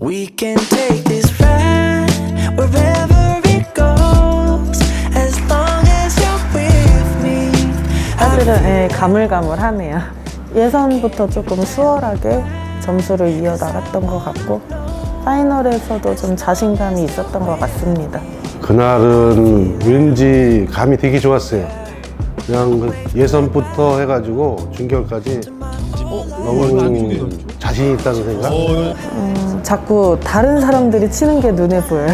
We can take this ride wherever it goes, as long as you're with me. 사실은 예, 가물가물하네요. 예선부터 조금 수월하게 점수를 이어나갔던 것 같고 파이널에서도 좀 자신감이 있었던 것 같습니다. 그날은 왠지 감이 되게 좋았어요. 그냥 그 예선부터 해가지고 준결까지 너무 자신 있다는 생각? 음, 자꾸 다른 사람들이 치는 게 눈에 보여요.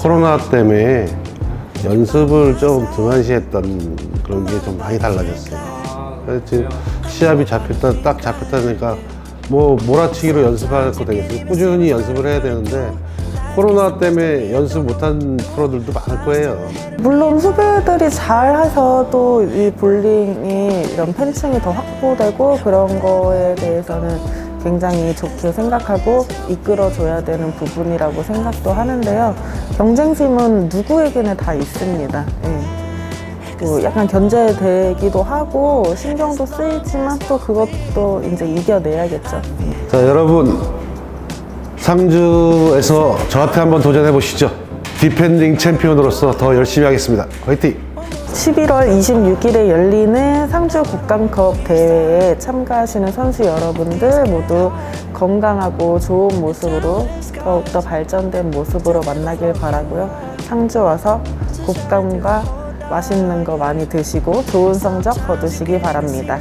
코로나 때문에 연습을 좀 등한시했던 그런 게 좀 많이 달라졌어요. 그래서 지금 시합이 잡혔다, 딱 잡혔다니까 뭐 몰아치기로 연습할 거 되겠어요. 꾸준히 연습을 해야 되는데 코로나 때문에 연습 못한 프로들도 많을 거예요. 물론 후배들이 잘 해서 또 이 볼링이 이런 팬층이 더 확보되고 그런 거에 대해서는 굉장히 좋게 생각하고 이끌어줘야 되는 부분이라고 생각도 하는데요. 경쟁심은 누구에게나 다 있습니다. 예. 뭐 약간 견제되기도 하고 신경도 쓰이지만 또 그것도 이제 이겨내야겠죠. 자, 여러분. 상주에서 저한테 한번 도전해 보시죠. 디펜딩 챔피언으로서 더 열심히 하겠습니다. 화이팅! 11월 26일에 열리는 상주 국강컵 대회에 참가하시는 선수 여러분들 모두 건강하고 좋은 모습으로 더욱더 발전된 모습으로 만나길 바라고요. 상주 와서 국감과 맛있는 거 많이 드시고 좋은 성적 거두시기 바랍니다.